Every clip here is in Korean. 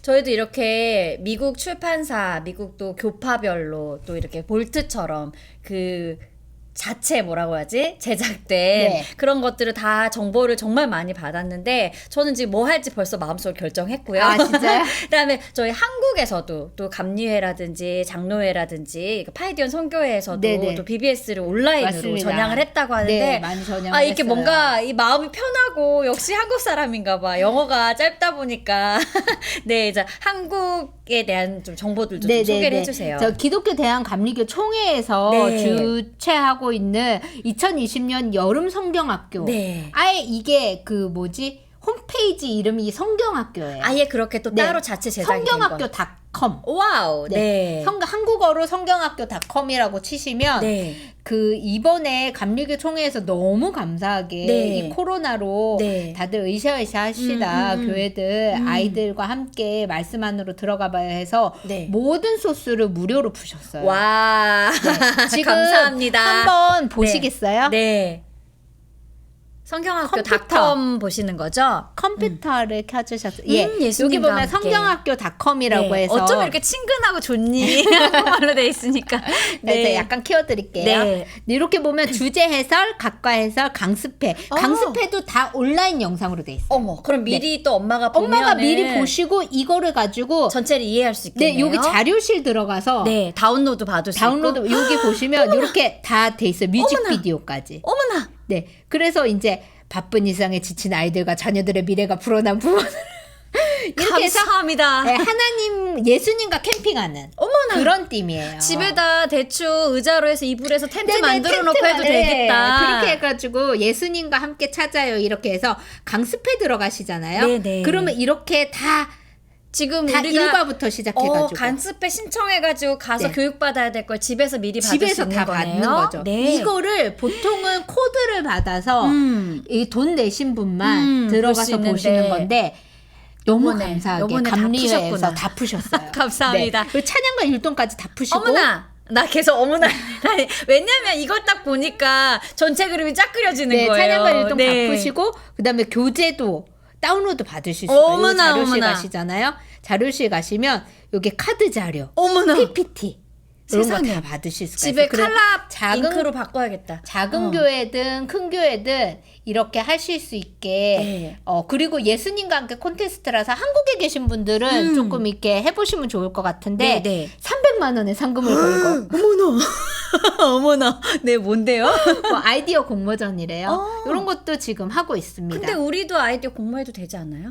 네. 저희도 이렇게 미국 출판사, 미국 또 교파별로 또 이렇게 볼트처럼 그 자체 뭐라고 하지? 제작된 네. 그런 것들을 다 정보를 정말 많이 받았는데 저는 지금 뭐 할지 벌써 마음속으로 결정했고요. 아, 진짜요? 그다음에 저희 한 국에서도 또 감리회라든지 장로회라든지 그 파이디언 선교회에서도 네네. 또 BBS를 온라인으로 맞습니다. 전향을 했다고 하는데 네, 많이 전향을 아 이렇게 했어요. 뭔가 이 마음이 편하고 역시 한국 사람인가 봐. 영어가 짧다 보니까 네, 이제 한국에 대한 좀 정보들도 좀 소개를 해 주세요. 저 기독교 대한 감리교 총회에서 네. 주최하고 있는 2020년 여름 성경학교. 네. 아예 이게 그 뭐지? 홈페이지 이름이 성경학교예요. 아예 그렇게 또 네. 따로 자체 제작이 된 거. 성경학교 닷컴. 와우. 네. 네. 성, 한국어로 성경학교닷컴이라고 치시면 네. 그 이번에 감리교 총회에서 너무 감사하게 네. 이 코로나로 네. 다들 으쌰으쌰 합시다 음, 음, 음. 교회들 음. 아이들과 함께 말씀 안으로 들어가 봐야 해서 네. 모든 소스를 무료로 푸셨어요. 와. 네, 지금 감사합니다. 한번 보시겠어요? 네. 성경학교 컴퓨터. 닷컴 보시는 거죠? 컴퓨터를 켜주셨어요. 예, 음, 여기 예수님과 보면 함께. 성경학교 닷컴이라고 네. 해서 어쩜 이렇게 친근하고 좋니? 한국말로 돼 있으니까. 네. 약간 키워드릴게요. 네. 이렇게 보면 주제 해설, 각과 해설, 강습회. 어. 강습회도 다 온라인 영상으로 돼 있어요. 어머, 그럼 미리 또 엄마가 보면 엄마가 미리 보시고 이거를 가지고 전체를 이해할 수네 있겠네요. 여기 자료실 들어가서 네, 다운로드 받을 수 다운로드 있고. 여기 보시면 이렇게 다 돼 있어요. 뮤직비디오까지. 어머나. 네. 그래서 이제 바쁜 일상에 지친 아이들과 자녀들의 미래가 불어난 부모들 이렇게 해서 감사합니다. 네, 하나님 예수님과 캠핑하는 어머나. 그런 팀이에요. 집에다 대충 의자로 해서 이불에서 텐트 네네, 만들어 놓고 해도 네, 되겠다. 그렇게 해가지고 예수님과 함께 찾아요. 이렇게 해서 강습회 들어가시잖아요. 네네. 그러면 이렇게 다, 지금 다 우리가 일과부터 시작해가지고 어, 간습회 신청해가지고 가서 네. 교육받아야 될 걸 집에서 미리 받을 수 집에서 다 거네요. 받는 거죠. 네. 이거를 보통은 코드를 받아서 음. 이돈 내신 분만 음, 들어가서. 보시는 건데 너무 요번에, 감사하게 요번에 다 감리회에서 푸셨구나. 다 푸셨어요. 감사합니다. 네. 그리고 찬양과 율동까지 다 푸시고 어머나. 나 계속 어머나. 아니, 왜냐면 이걸 딱 보니까 전체 그림이 쫙 그려지는 네, 거예요. 찬양과 율동 네. 다 푸시고 그다음에 교재도 다운로드 받으실 수가 어머나, 있어요. 자료실 어머나. 가시잖아요. 자료실 가시면 여기 카드 자료, 어머나. PPT 이런 거 세상에. 다 받으실 수가 집에 있어요. 그래- 칼라 작은 잉크로 바꿔야겠다. 작은 어. 교회든 큰 교회든 이렇게 하실 수 있게 네. 어 그리고 예수님과 함께 콘테스트라서 한국에 계신 분들은 음. 조금 이렇게 해보시면 좋을 것 같은데 네, 네. 300만 원의 상금을 걸고 어머나. 어머나. 네, 뭔데요? 뭐 아이디어 공모전이래요. 어. 이런 것도 지금 하고 있습니다. 근데 우리도 아이디어 공모해도 되지 않나요?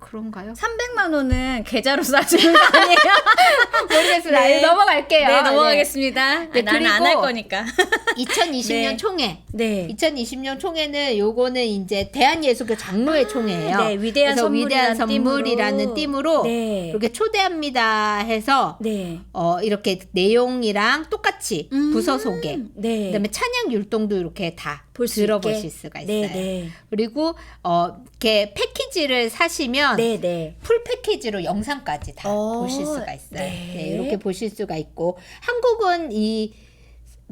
그런가요? 300만 원은 계좌로 쏴주는 거 아니에요? 모르겠습니다. 네. 넘어갈게요. 네, 넘어가겠습니다. 네, 나는 안 할 거니까. 네. 2020년 네. 총회. 네. 2020년 총회는 요거는 이제 대한예수교 장로회 총회예요. 네, 위대한 그래서 위대한 선물이라는 선물이라는 띠므로 네. 이렇게 초대합니다 해서 네. 어 이렇게 내용이랑 똑같이 음. 부서 소개. 네. 그다음에 찬양 율동도 이렇게 다 볼 수 들어보실 있게. 수가 있어요. 네, 네. 그리고 어 이렇게 패키지를 사시면 네, 네. 풀 패키지로 영상까지 다 어, 보실 수가 있어요. 네. 네. 이렇게 보실 수가 있고 한국은 이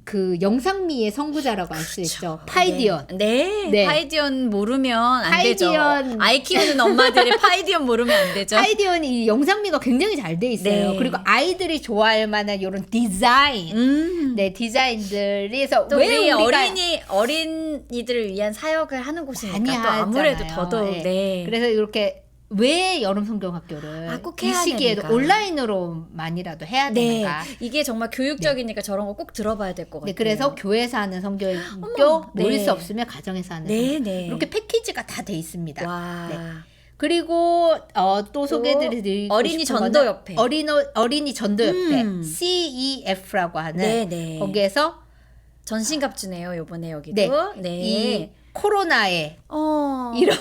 그 영상미의 선구자라고 할수 있죠. 파이디언. 네. 네. 파이디언 모르면 안 되죠. 파이디언. 아이 키우는 엄마들이 파이디언 모르면 안 되죠. 파이디언 이 영상미가 굉장히 잘 돼 있어요. 네. 그리고 아이들이 좋아할 만한 이런 디자인. 음. 네, 디자인들이 해서 또왜 우리 어린이 어린이들을 위한 사역을 하는 곳이니까 또 아무래도. 더더욱 네. 네. 그래서 이렇게 왜 여름 성경학교를 아, 꼭이 해야 시기에도 되니까. 온라인으로만이라도 해야 네. 되는가? 이게 정말 교육적이니까 저런 거 꼭 들어봐야 될 것 같아요. 네, 그래서 교회에서 하는 성경학교 어머, 모를 네. 수 없으면 가정에서 하는 네. 네. 이렇게 패키지가 다 돼 있습니다. 와. 네. 그리고 어, 또 소개해드리고 어린이 전도협회. 어린이 어린이 전도협회 음. CEF라고 하는 네, 네. 거기에서 전신갑주네요, 요번에 여기도. 네, 네. 이 코로나에 어. 이런.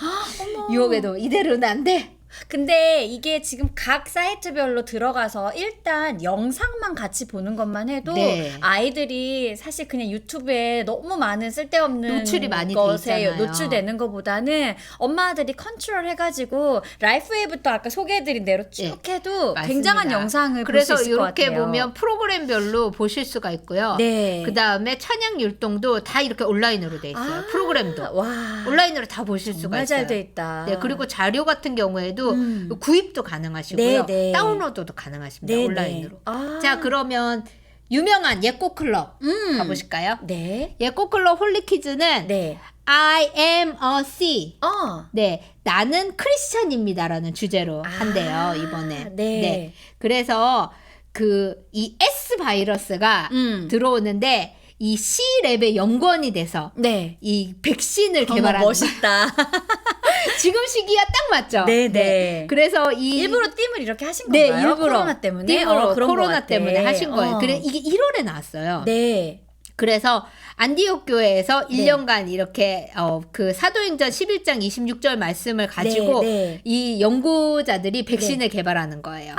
유혹에도 이대로는 안 돼. 근데 이게 지금 각 사이트별로 들어가서 일단 영상만 같이 보는 것만 해도 네. 아이들이 사실 그냥 유튜브에 너무 많은 쓸데없는 노출이 많이 돼 것에 있잖아요. 노출되는 것보다는 엄마들이 컨트롤 해가지고 라이프웨이부터 아까 소개해드린 대로 쭉 해도 맞습니다. 굉장한 영상을 그래서 볼수 있을 것 이렇게 같아요. 보면 프로그램별로 보실 수가 있고요. 네. 그 다음에 찬양 율동도 다 이렇게 온라인으로 돼 있어요. 아, 프로그램도 와 온라인으로 다 보실 수가 정말 있어요. 잘 돼 있다. 네, 그리고 자료 같은 경우에도 분도 음. 구입도 가능하시고요. 네, 네. 다운로드도 가능하십니다. 네, 온라인으로. 네. 아. 자, 그러면 유명한 예꽃 클럽 음. 가보실까요? 네. 예꽃 클럽 홀리키즈는 네. I am a C. 어. 네, 나는 크리스찬입니다라는 주제로 아, 한대요 이번에. 네. 그래서 그 이 S 바이러스가 음. 들어오는데 이 C 랩의 연관이 돼서 네. 이 백신을 개발하는 멋있다. 지금 시기가 딱 맞죠. 네, 네. 그래서 이 일부러 띠을 이렇게 하신 네, 건가요? 일부러 코로나 때문에. 일부러 어, 코로나. 때문에 하신 거예요. 어. 그래 이게 1월에 나왔어요. 네. 그래서 안디옥 교회에서 네. 1년간 이렇게 어, 그 사도행전 11장 26절 말씀을 가지고 네, 네. 이 연구자들이 백신을 개발하는 거예요.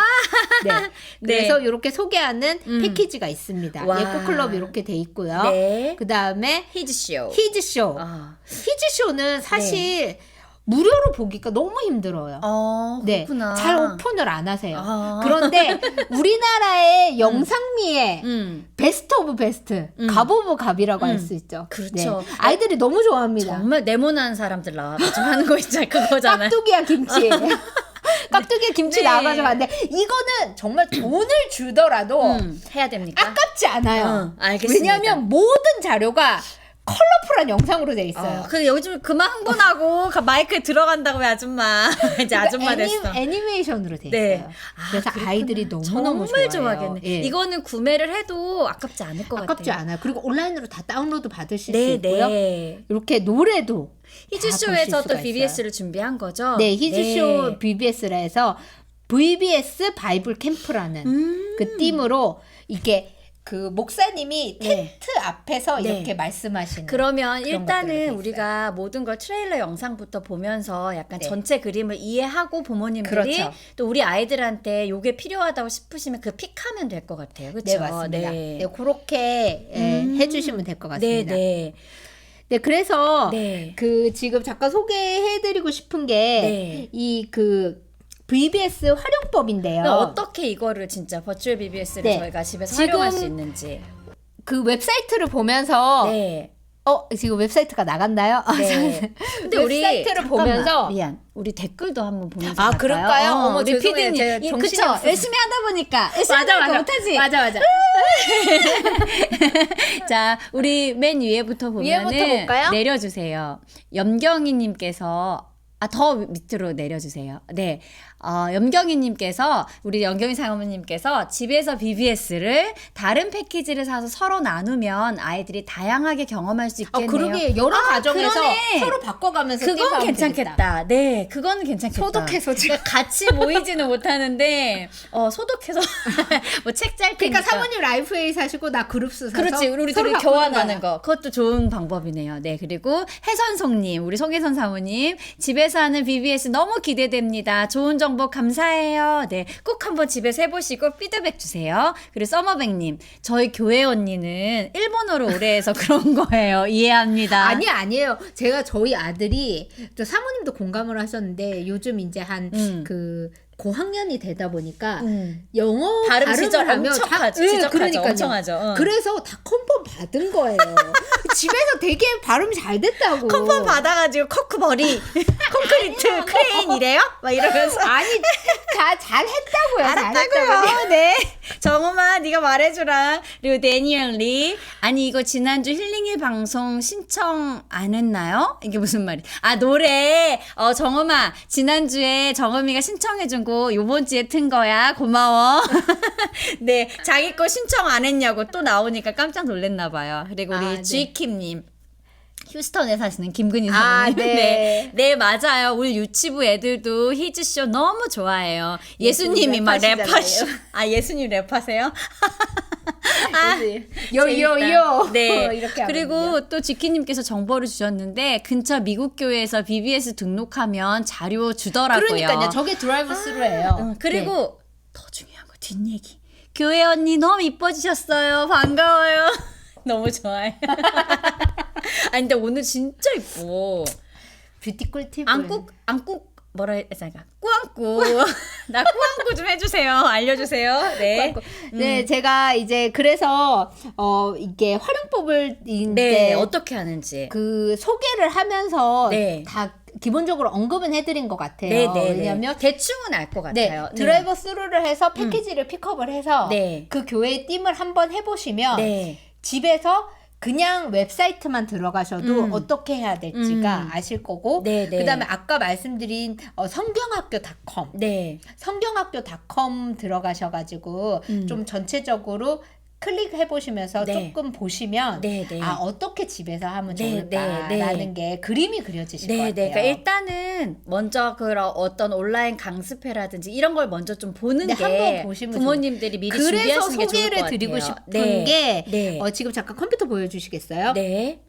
네. 네. 그래서 이렇게 소개하는 음. 패키지가 있습니다. 와. 예코 클럽 이렇게 돼 있고요. 네. 그 다음에 히즈쇼. 히즈쇼. 아. 히즈쇼는 사실 무료로 보기가 너무 힘들어요. 어, 네, 그렇구나. 잘 오픈을 안 하세요. 아. 그런데 우리나라의 영상미의 음. 베스트 오브 베스트, 음. 갑 오브 갑이라고 할 음. 수 있죠. 그렇죠. 네. 아이들이 너무 좋아합니다. 정말 네모난 사람들 나와가지고 하는 거 있잖아요. 그거잖아요. 깍두기야 김치. 깍두기야 김치 네. 나와가지고 하는데 이거는 정말 돈을 주더라도 음, 해야 됩니까? 아깝지 않아요. 응, 알겠습니다. 왜냐하면 모든 자료가 컬러풀한 영상으로 돼 있어요. 어, 근데 요즘 그만 흥분하고 가- 마이크에 들어간다고 왜 아줌마 이제 아줌마 애니, 됐어. 애니메이션으로 돼 네. 있어요. 아, 그래서 그렇구나. 아이들이 너무 너무 정말 좋아해요. 좋아하겠네. 예. 이거는 구매를 해도 아깝지 않을 것 아깝지 같아요. 않아요. 그리고 온라인으로 다 다운로드 받으실 수 네, 있고요. 네. 이렇게 노래도 히즈쇼에서 또 BBS를 준비한 거죠. 네, 히즈쇼 네. BBS라 해서 VBS 바이블 캠프라는 음. 그 띠으로 이게 그 목사님이 네. 텐트 앞에서 네. 이렇게 말씀하시는 그러면 일단은. 우리가 모든 걸 트레일러 영상부터 보면서 약간 네. 전체 그림을 이해하고 부모님들이 그렇죠. 또 우리 아이들한테 요게 필요하다고 싶으시면 그 픽하면 될 것 같아요. 그렇죠? 네 맞습니다. 네, 그렇게 예, 음. 해 주시면 될것 네, 같습니다. 네, 네. 그래서 네. 그 지금 잠깐 소개해 드리고 싶은 게 네. 이그 VBS 활용법인데요. 근데 어떻게 이거를 진짜 버추얼 BBS를 네. 저희가 집에서 지금- 활용할 수 있는지. 그 웹사이트를 보면서 네. 어 지금 웹사이트가 나갔나요? 네. 근데 우리 웹사이트를 잠깐만, 보면서 미안. 우리 댓글도 한번 보면서 아? 그럴까요? 어 머, 우리 죄송해요. 피디님 그쵸? 없어서. 열심히 하다 보니까 열심히 맞아 하다 맞아 못하지. 맞아 맞아 자, 우리 맨 위에부터 보면은 위에부터? 내려주세요. 염경이님께서 아, 더 밑으로 내려주세요. 네. 어, 염경이님께서, 우리 염경이 사모님께서 집에서 BBS를 다른 패키지를 사서 서로 나누면 아이들이 다양하게 경험할 수아 있겠네요. 그러게 여러 아, 가정에서 그러네. 서로 바꿔가면서 그건 괜찮겠다. 되겠다. 네, 그건 괜찮겠다. 소독해서 지금. 그러니까 같이 모이지는 못하는데, 어, 소독해서, 뭐 책짤 테니까. 그러니까 사모님 라이프 에이 사시고 나 그룹스 사서 그렇지, 우리 서로 둘이 교환하는 거야. 거. 그것도 좋은 방법이네요. 네, 그리고 해선송님, 우리 송혜선 사모님, 집에서 하는 BBS 너무 기대됩니다. 좋은 정보 감사해요. 네, 꼭 한번 집에서 해보시고 피드백 주세요. 그리고 서머백님, 저희 교회 언니는 일본어를 오래 해서 그런 거예요. 이해합니다. 아니 아니에요. 제가 저희 아들이 또 사모님도 공감을 하셨는데 요즘 이제 한 음. 그 고학년이 되다 보니까 음. 영어 발음 발음을 지적 하면 엄청 다- 하죠. 예, 지적하죠. 그러니까요. 엄청 하죠. 응. 그래서 다 컨펌 받은 거예요. 집에서 되게 발음이 잘 됐다고. 컨펌 받아가지고 커크 머리 콘크리트 크레인 이래요? 막 이러면서 아니 다 잘했다고요. 알았다고요. 네. 정우마 네가 말해주라. 그리고 데니엘 리. 아니 이거 지난주 힐링일 방송 신청 안 했나요? 이게 무슨 말이? 아 노래. 어 정우마 지난주에 정음이가 신청해준 곡 요번 주에 튼 거야. 고마워. 네. 자기 거 신청 안 했냐고 또 나오니까 깜짝 놀랐나 봐요. 그리고 우리 아, 네. 주이킴님. 휴스턴에 사시는 김근희 아, 사모님. 네. 네. 네, 맞아요. 우리 유치부 애들도 히즈쇼 너무 좋아해요. 예수님이 막 랩하시잖아요. 랩하시. 아, 예수님 랩하세요? 아, 요요요. 네. 이렇게 그리고. 또 지키님께서 정보를 주셨는데 근처 미국 교회에서 BBS 등록하면 자료 주더라고요. 그러니까요. 저게 드라이브 스루예요. 응, 그리고 더 중요한 거 뒷얘기. 교회 언니 너무 이뻐지셨어요. 반가워요. 너무 좋아요. 아니 근데 오늘 진짜 이뻐. 뷰티 꿀팁. 안고 안고 뭐라 했을까? 꾸안꾸. 나 꾸안꾸 좀 해주세요. 알려주세요. 네. 네, 제가 이제 그래서 어 이게 활용법을 네. 이제 어떻게 하는지. 그 소개를 하면서 네. 다 기본적으로 언급은 해드린 것 같아요. 네네. 왜냐하면 대충은 알것 네, 같아요. 드라이버 스루를 해서 패키지를 픽업을 해서 네. 그 교회 띠을 한번 해보시면 네. 집에서 그냥 웹사이트만 들어가셔도 음. 어떻게 해야 될지가 음. 아실 거고 네, 네. 그다음에 아까 말씀드린 어, 성경학교닷컴 네. 성경학교닷컴 들어가셔가지고 음. 좀 전체적으로 클릭해 보시면서 네. 조금 보시면 네, 네. 아 어떻게 집에서 하면 네, 좋을까라는 네, 게 그림이 그려지실 네, 것 네. 같아요. 그러니까 일단은 먼저 그런 어떤 온라인 강습회라든지 이런 걸 먼저 좀 보는 네, 게 한번 보시면 부모님들이 미리 그래서 준비하시는 게 좋을 소개를 것 드리고 같아요. 싶은 네. 게 네. 어, 지금 잠깐 컴퓨터 보여주시겠어요? 네.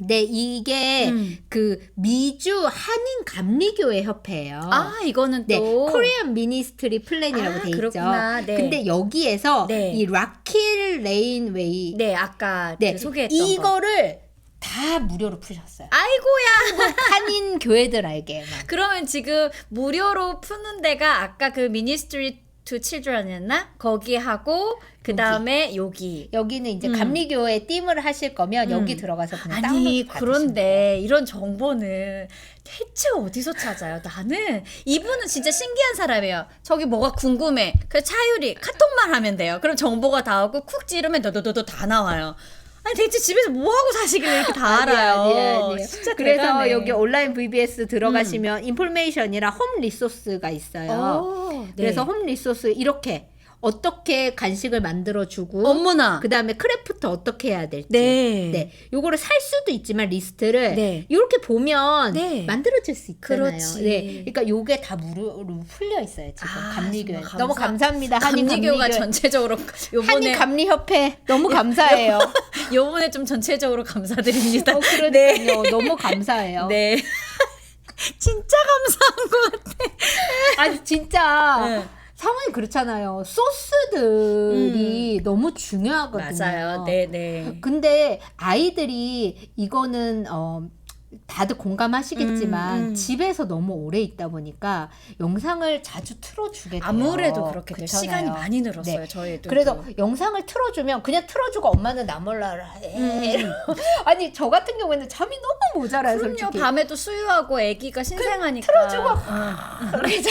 네, 이게 음. 그 미주 한인 감리교회 협회예요. 아, 이거는 네, 또 코리안 미니스트리 플랜이라고 아, 돼 있죠. 그렇구나. 네. 근데 여기에서 네. 이 락킬 레인 웨이 네, 아까 네, 그 소개했던 거. 이거를 다 무료로 푸셨어요. 아이고야. 한인 교회들 알게만. 그러면 지금 무료로 푸는 데가 아까 그 미니스트리 투 칠드런이었나? 거기 하고 그 다음에 여기. 여기는 이제 음. 감리교회 띠을 하실 거면 여기 음. 들어가서 그냥 아니 다운로드. 그런데 이런 정보는 대체 어디서 찾아요? 나는 이분은 진짜 신기한 사람이에요. 저기 뭐가 궁금해. 그 차유리 카톡만 하면 돼요. 그럼 정보가 다 오고 쿡 찌르면 너도도도 다 나와요. 아니 대체 집에서 뭐 하고 사시길래 이렇게 다 아니에요, 알아요? 아니에요, 아니에요. 진짜 그래서 대단해. 음. 여기 온라인 VBS 들어가시면 인포메이션이랑 홈 리소스가 있어요. 오, 네. 그래서 홈 리소스 이렇게 어떻게 간식을 만들어 주고 어머나. 그다음에 크래프트 어떻게 해야 될지 네. 네. 요거를 살 수도 있지만 리스트를 네. 이렇게 보면 네. 만들어질 수 있잖아요. 그렇지. 네. 그러니까 요게 다 무료로 풀려 있어요, 지금. 아, 감리교회. 정말 너무 감사- 감사합니다. 한인 감리교가 감리교회. 전체적으로 요번에 한인 감리 협회 너무 감사해요. 요번에 좀 전체적으로 감사드립니다. 어, 그러니까요. 너무 감사해요. 네. 진짜 감사한 것 같아. 아니 진짜 네. 상황이 그렇잖아요. 소스들이 너무 중요하거든요. 음. 맞아요. 네, 네. 근데 아이들이 이거는 어 다들 공감하시겠지만 음, 음. 집에서 너무 오래 있다 보니까 영상을 자주 틀어주게 돼요. 아무래도 그렇게 돼요. 시간이 많이 늘었어요. 네. 저희도. 그래서 영상을 틀어주면 그냥 틀어주고 엄마는 나 몰라라 해. 음. 아니 저 같은 경우에는 잠이 너무 모자라요 그럼요. 솔직히. 밤에도 수유하고 아기가 신생하니까. 틀어주고 응. 그래서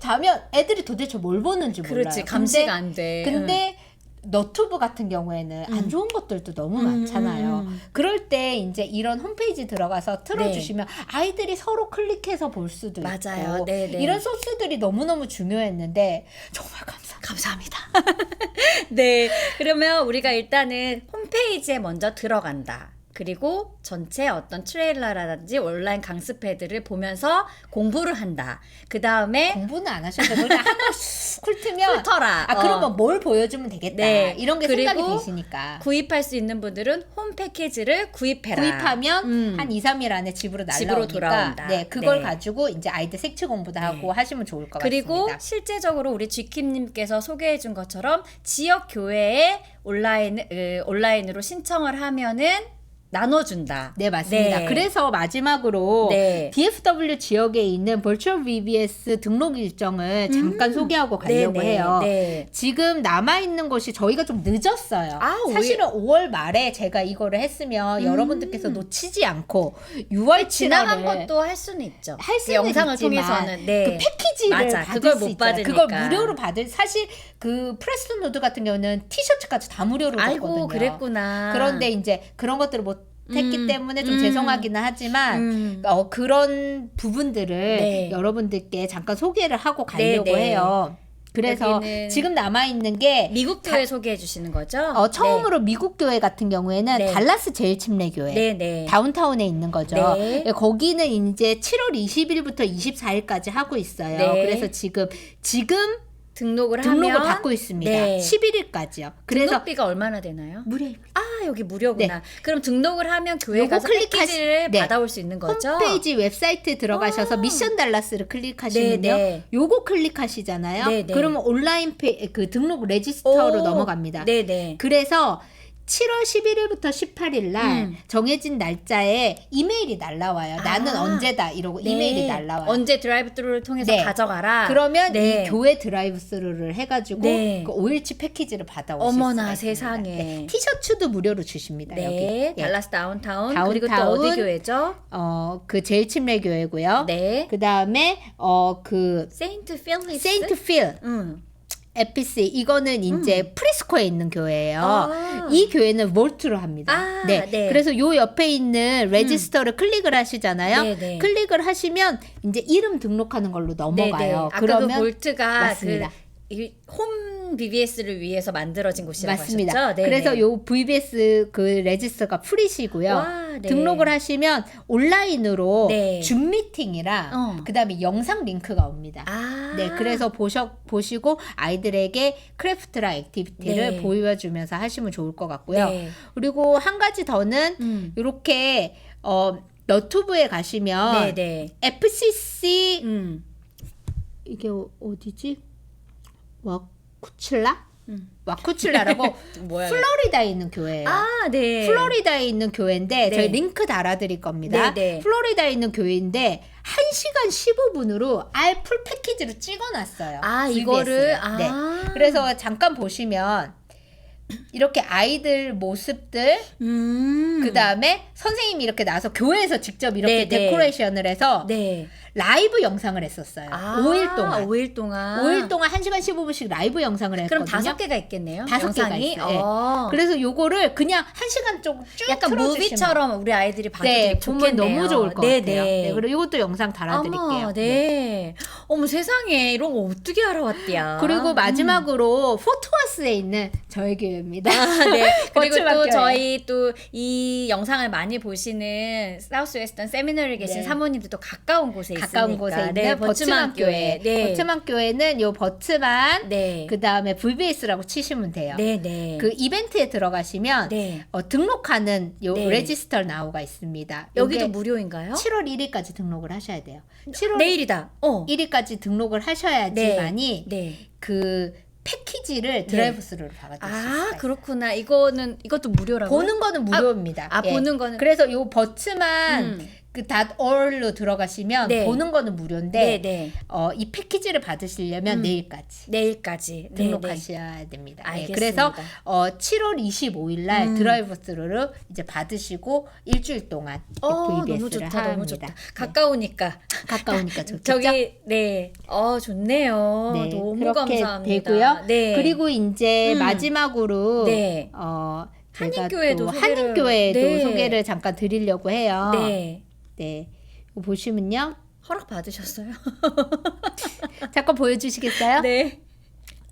자면 애들이 도대체 뭘 보는지 몰라요. 그렇지. 감시가 안 돼. 근데 너튜브 같은 경우에는 안 좋은 것들도 너무 음, 많잖아요. 음, 음. 그럴 때 이제 이런 홈페이지 들어가서 틀어주시면 아이들이 서로 클릭해서 볼 수도 맞아요. 있고 네, 네. 이런 소스들이 너무너무 중요했는데 정말 감사합니다. 감사합니다. 네. 그러면 우리가 일단은 홈페이지에 먼저 들어간다. 그리고 전체 어떤 트레일러라든지 온라인 강습회들을 보면서 공부를 한다. 그 다음에 공부는 안 하셔도 그냥 한번 쑥 훑으면 훑어라. 아 어. 그러면 뭘 보여주면 되겠다 네. 이런 게 생각이 그리고 드시니까 구입할 수 있는 분들은 홈 패키지를 구입해라. 구입하면 음. 한 2, 3일 안에 집으로 날라오니까 집으로 돌아온다. 네, 그걸 네. 가지고 이제 아이들 색칠 공부도 하고 하시면 좋을 것 그리고 같습니다. 실제적으로 우리 쥐킴님께서 소개해준 것처럼 지역 교회에 온라인 으, 온라인으로 신청을 하면은 나눠준다. 네, 맞습니다. 네. 그래서 마지막으로 네. DFW 지역에 있는 벌추얼 VBS 등록 일정을 잠깐 소개하고 가려고 음. 네, 네, 해요. 네. 지금 남아있는 것이 저희가 좀 늦었어요. 아, 사실은 5월 말에 제가 이거를 했으면 여러분들께서 놓치지 않고 6월 음. 지나간 7월에 것도 할 수는 있죠. 할그 수는 영상을 있지만 통해서는 네. 그 패키지를 맞아. 받을 그걸 수 못. 받으니까. 그걸 무료로 받을 사실 그 프레스 노드 같은 경우는 티셔츠까지 다 무료로 줬거든요. 아이고 그랬구나. 그런데 이제 그런 것들을 못 했기 음, 때문에 좀 음. 죄송하기는 하지만 음. 어, 그런 부분들을 네. 여러분들께 잠깐 소개를 하고 가려고 네, 네. 해요. 그래서 여기는 지금 남아 있는 게 미국 교회 소개해 주시는 거죠? 어, 처음으로 미국 교회 같은 경우에는 네. 달라스 제일 침례 교회. 네, 네. 다운타운에 있는 거죠. 네. 예, 거기는 이제 7월 20일부터 24일까지 하고 있어요. 네. 그래서 지금 지금 등록을 등록을 하면 받고 있습니다. 네. 11일까지요. 그래서 등록비가 얼마나 되나요? 무료입니다. 아 여기 무료구나. 그럼 등록을 하면 교회 가서 클릭하시- 패키지를 네. 받아올 수 있는 거죠? 홈페이지 웹사이트에 들어가셔서 아. 미션 달라스를 클릭하시면요. 네, 네. 요거 클릭하시잖아요. 네, 네. 그러면 온라인 페, 그 등록 레지스터로 오, 넘어갑니다. 네네. 그래서 7월 11일부터 18일 날 음. 정해진 날짜에 이메일이 날라와요. 나는 아. 언제다 이러고 네. 이메일이 날라와요. 언제 드라이브 스루를 통해서 네. 가져가라. 그러면 네. 이 교회 드라이브 스루를 해가지고 네. 그 5일치 패키지를 받아오실 어머나, 수가 있습니다. 세상에. 네. 티셔츠도 무료로 주십니다. 네, 여기. 예. 달라스 다운타운, 다운타운. 그리고 또 어디 교회죠? 어, 그 제일 침례 교회고요. 네, 그 다음에 어, 그 세인트 필리스. 세인트 필 응. 에피스 이거는 이제 프리스코에 있는 교회예요. 음. 아. 이 교회는 몰트로 합니다. 아, 네. 네. 그래서 요 옆에 있는 레지스터를 클릭을 하시잖아요. 네, 네. 클릭을 하시면 이제 이름 등록하는 걸로 넘어가요. 네, 네. 아까 그러면 그 볼트가 맞습니다. 그 홈 BBS를 위해서 만들어진 곳이라고 맞습니다. 하셨죠? 네, 그래서 네. 요 VBS 그 레지스터가 프리시고요. 와, 네. 등록을 하시면 온라인으로 네. 줌 미팅이랑 어. 그다음에 영상 링크가 옵니다. 아, 네, 그래서 보셔 보시고 아이들에게 크래프트랑 액티비티를 네. 보여주면서 하시면 좋을 것 같고요. 네. 그리고 한 가지 더는 음. 이렇게 어 너튜브에 가시면 네, 네. FCC 음. 이게 어- 어디지? 와쿠칠라? 음. 와쿠칠라라고 뭐야? 플로리다에 있는 교회예요. 아, 네. 플로리다에 있는 교회인데 네. 저희 링크 달아드릴 겁니다. 네, 네. 플로리다에 있는 교회인데 1시간 15분으로 알풀 패키지로 찍어놨어요. 아, VBS 를. 이거를 네. 아. 그래서 잠깐 보시면 이렇게 아이들 모습들 음. 그 다음에 선생님이 이렇게 나와서 교회에서 직접 이렇게 네, 네. 데코레이션을 해서 네. 라이브 영상을 했었어요. 아, 5일 동안. 5일 동안. 5일 동안 1시간 15분씩 라이브 영상을 했거든요. 그럼 다섯 개가 있겠네요. 다섯 개가 영상이? 있어요. 예. 어. 그래서 요거를 그냥 1시간 쭉 약간 틀어주시면 무비처럼 우리 아이들이 봐도 네, 보면. 너무 좋을 것 네, 같아요. 네. 네, 그리고 이것도 영상 달아 드릴게요. 어머, 네. 어머 세상에 이런 거 어떻게 알아왔대야. 그리고 마지막으로 포트워스에 있는 저희 교회입니다. 아, 네. 그리고 또. 저희 또 이 영상을 많이 보시는 사우스 웨스턴 세미너리 계신 네. 사모님들도 가까운 곳에 가까운 있으니까. 곳에 있는 네, 버츠만 교회. 네. 버츠만 교회는 요 버츠만 네. 그 다음에 VBS라고 치시면 돼요. 네, 네. 그 이벤트에 들어가시면 네. 어, 등록하는 요 네. 레지스터 나오가 있습니다. 여기도 요게 무료인가요? 7월 1일까지 등록을 하셔야 돼요. 7월 내일이다. 어. 1일까지 등록을 하셔야지만이 네. 그 패키지를 드라이브 스루를 받아줄 수 아, 있어요. 그렇구나. 이거는 이것도 무료라고. 보는 거는 무료입니다. 아, 예. 보는 거는 그래서 요 버츠만 음. 그 .or로 들어가시면 네. 보는 거는 무료인데 네, 네. 어, 이 패키지를 받으시려면 음. 내일까지 내일까지 네, 등록하셔야 됩니다. 예, 알겠습니다. 그래서 어, 7월 25일 날 음. 드라이브 스루를 이제 받으시고 일주일 동안 어, VBS를 너무 좋다. 합니다. 너무 좋다. 네. 가까우니까. 가까우니까 좋겠죠. 저기 네. 어, 좋네요. 네, 너무 그렇게 감사합니다. 되고요. 네. 그리고 이제 음. 마지막으로 네. 어, 한인교회도 한인교회도 네. 소개를 잠깐 드리려고 해요. 네. 네. 이거 보시면요. 허락 받으셨어요? 잠깐 보여주시겠어요? 네.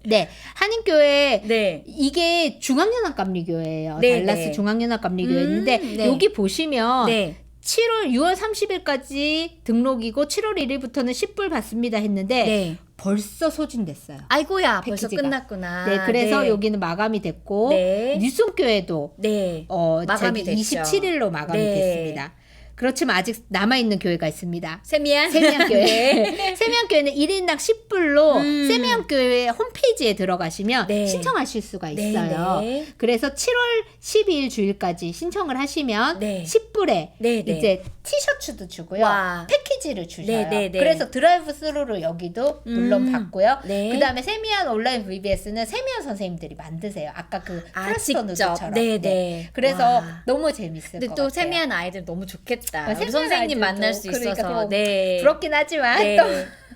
네. 한인교회 네. 이게 중앙연합감리교회예요. 네, 달라스 네. 중앙연합감리교회인데 음, 네. 여기 보시면 네. 7월 6월 30일까지 등록이고 7월 1일부터는 10불 받습니다 했는데 네. 벌써 소진됐어요. 아이고야, 벌써 패키지가. 끝났구나. 네, 그래서 네. 여기는 마감이 됐고 네. 뉴송교회도 네. 어, 마감이 됐죠. 27일로 마감이 네. 됐습니다. 그렇지만 아직 남아 있는 교회가 있습니다. 세미안. 세미안교회. 네. 세미안교회는 1인당 10불로 음. 세미안교회 홈페이지에 들어가시면 네. 신청하실 수가 네, 있어요. 네. 그래서 7월 12일 주일까지 신청을 하시면 네. 10불에 네, 네. 이제 티셔츠도 주고요. 와. 패키지를 주셔요. 네, 네, 네. 그래서 드라이브 스루로 여기도 물론 음. 받고요. 네. 그 다음에 세미안 온라인 VBS는 세미안 선생님들이 만드세요. 아까 그 아, 플라스터 직접. 누드처럼. 네, 네. 그래서 와. 너무 재밌을 근데 것 또 같아요. 세미한 아이들 너무 좋겠다. 어, 우리 세미한 선생님 아이들도 만날 수 그러니까 있어서. 또 네. 부럽긴 하지만 네. 또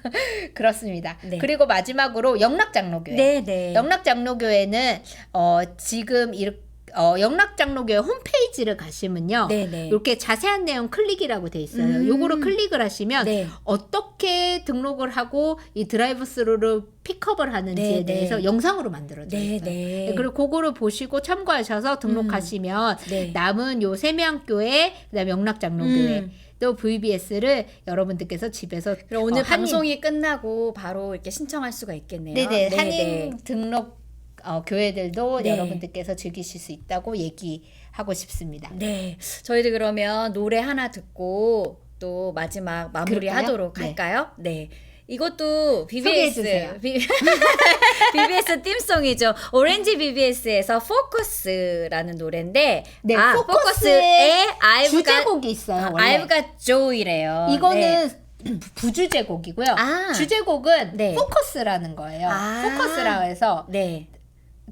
그렇습니다. 네. 그리고 마지막으로 영락장로교회. 네, 네. 영락장로교회는 어 지금 이렇게 어, 영락장로교회 홈페이지를 가시면요. 네, 네. 이렇게 자세한 내용 클릭이라고 돼 있어요. 음. 요거를 클릭을 하시면 네. 어떻게 등록을 하고 이 드라이브 스루를 픽업을 하는지에 네, 네. 대해서 영상으로 만들어져 네, 있어요. 네. 음. 그리고 그거를 보시고 참고하셔서 등록하시면 네. 남은 요 세미안교회, 그다음에 영락장로교회 음. 또 VBS를 여러분들께서 집에서 오늘 어, 한인- 방송이 끝나고 바로 이렇게 신청할 수가 있겠네요. 네네 네, 한인 네. 등록 어, 교회들도 네. 여러분들께서 즐기실 수 있다고 얘기하고 싶습니다. 네. 저희도 그러면 노래 하나 듣고 또 마지막 마무리하도록? 네. 할까요? 네. 이것도. BBS 비, BBS 띵송이죠. 오렌지 BBS에서 포커스라는 노래인데 네, 아, 포커스의 주제곡이 있어요. 원래. Got joy래요. 이거는 네. 부주제곡이고요. 아. 주제곡은 네. 포커스라는 거예요. 아. 포커스라고 해서 네.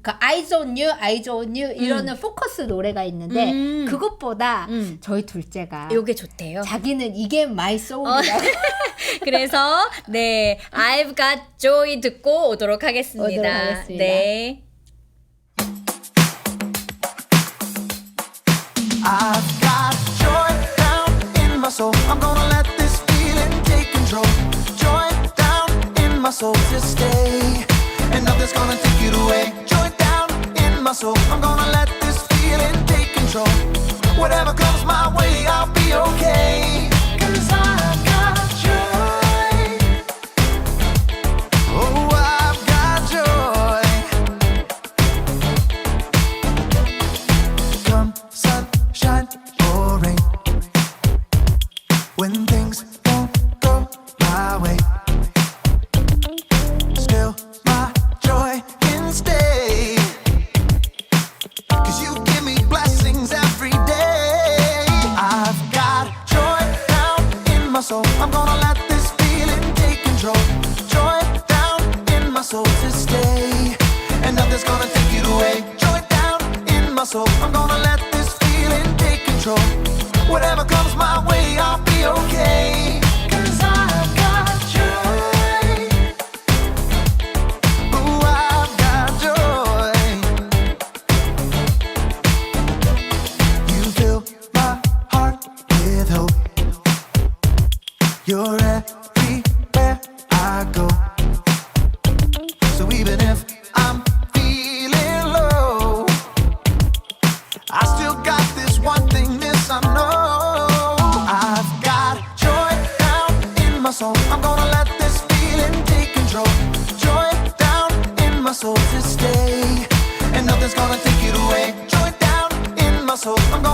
그 Eyes on You, Eyes on You 이러는 포커스 노래가 있는데 음. 그것보다 음. 저희 둘째가 요게 좋대요. 자기는 이게 마이 소울이라고 그래서 네, I've got joy 듣고 오도록 하겠습니다. 오도록 하겠습니다. 네. I've got joy down in my soul. I'm gonna let this feeling take control. Joy down in my soul to stay. And nothing's gonna take it away. My soul. I'm gonna let this feeling take control. Whatever comes my way, I'll be okay. Soul. I'm gonna let this feeling take control. Joy down in my soul to stay. And nothing's gonna take it away. Joy down in my soul. I'm gonna let this feeling take control. Whatever comes my way, I'll be okay. I'm gone.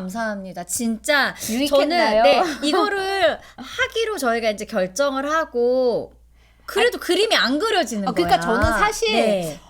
감사합니다. 진짜 유익했나요? 저는 네, 이거를 하기로 저희가 이제 결정을 하고 그래도 그림이 안 그려지는 어, 그러니까 거야. 저는 사실 네.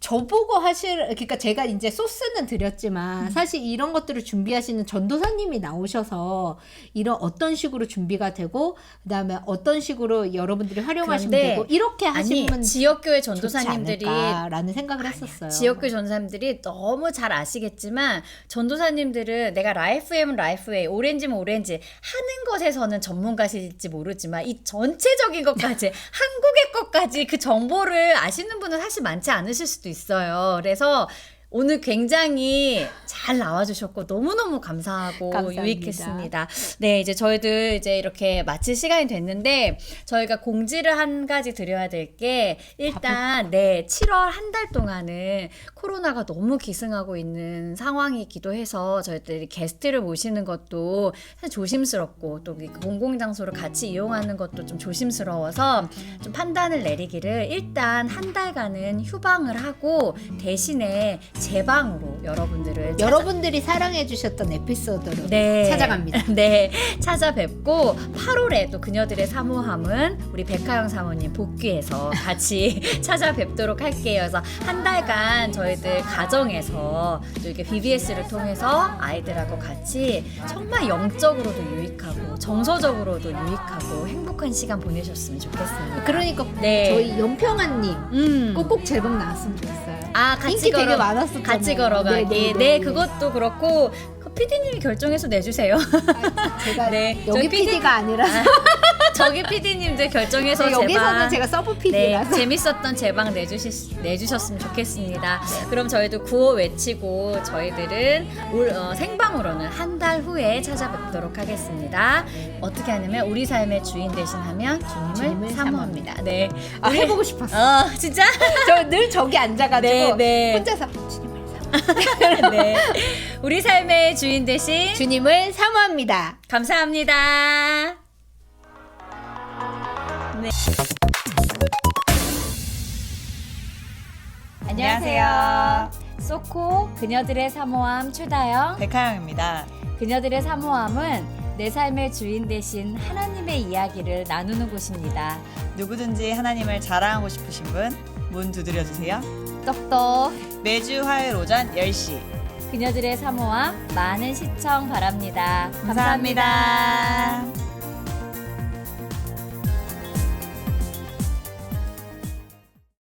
어, 저보고 하실 그러니까 제가 이제 소스는 드렸지만 음. 사실 이런 것들을 준비하시는 전도사님이 나오셔서 이런 어떤 식으로 준비가 되고 그다음에 어떤 식으로 여러분들이 활용하시면 되고 이렇게 하시면 아니 지역교회 전도사님들이 않을까라는 생각을 했었어요. 지역교회 전도사님들이 너무 잘 아시겠지만 전도사님들은 내가 라이프엠은 라이프웨이 오렌지면 오렌지 하는 것에서는 전문가실지 모르지만 이 전체적인 것까지 한국의 것까지 그 정보를 아시는 분은 사실 많지 않으실 수도 있어요. 그래서 오늘 굉장히 잘 나와주셨고 너무너무 감사하고 감사합니다. 유익했습니다. 네, 이제 저희들 이제 이렇게 마칠 시간이 됐는데 저희가 공지를 한 가지 드려야 될 게 일단 네, 7월 한 달 동안은 코로나가 너무 기승하고 있는 상황이기도 해서 저희들이 게스트를 모시는 것도 조심스럽고 또이 공공장소를 같이 이용하는 것도 좀 조심스러워서 좀 판단을 내리기를 일단 한 달간은 휴방을 하고 대신에 재방으로 여러분들을 찾아- 여러분들이 사랑해 주셨던 에피소드로 네. 찾아갑니다. 네, 찾아뵙고 8월에 또 그녀들의 사모함은 우리 백하영 사모님 복귀해서 같이 찾아뵙도록 할게요. 그래서 한 달간 저희들 가정에서 또 이렇게 BBS를 통해서 아이들하고 같이 정말 영적으로도 유익하고 정서적으로도 유익하고 행복한 시간 보내셨으면 좋겠습니다. 그러니까 네. 저희 연평아님 음. 꼭꼭 제목 나왔으면 좋겠어요. 아, 같이 인기 되게 걸어 많았었잖아요. 같이 걸어가기. 네, 네, 네, 네. 그것도 그렇고 그 PD님이 결정해서 내주세요. 제가 네, 여기 저희 PD PD가 아니라서 저기 PD님 들 결정해서 네, 여기서는 제발 제가 서브 네, PD라서 재밌었던 제방 내주시, 내주셨으면 좋겠습니다. 그럼 저희도 구호 외치고 저희들은 올, 어, 생방으로는 한 달 후에 찾아뵙도록 하겠습니다. 어떻게 하냐면 우리 삶의 주인 대신 하면 주님을, 주님을 사모합니다. 네. 아, 우리- 해보고 싶었어. 어, 진짜? 저 늘 저기 앉아가지고 네, 네. 혼자서 사모. 네. 우리 삶의 주인 대신 주님을 사모합니다. 감사합니다. 네. 안녕하세요. 소코 그녀들의 사모함 최다영. 백하영입니다. 그녀들의 사모함은 내 삶의 주인 대신 하나님의 이야기를 나누는 곳입니다. 누구든지 하나님을 자랑하고 싶으신 분, 문 두드려 주세요. 똑똑 매주 화요일 오전 10시. 그녀들의 사모함 많은 시청 바랍니다 감사합니다.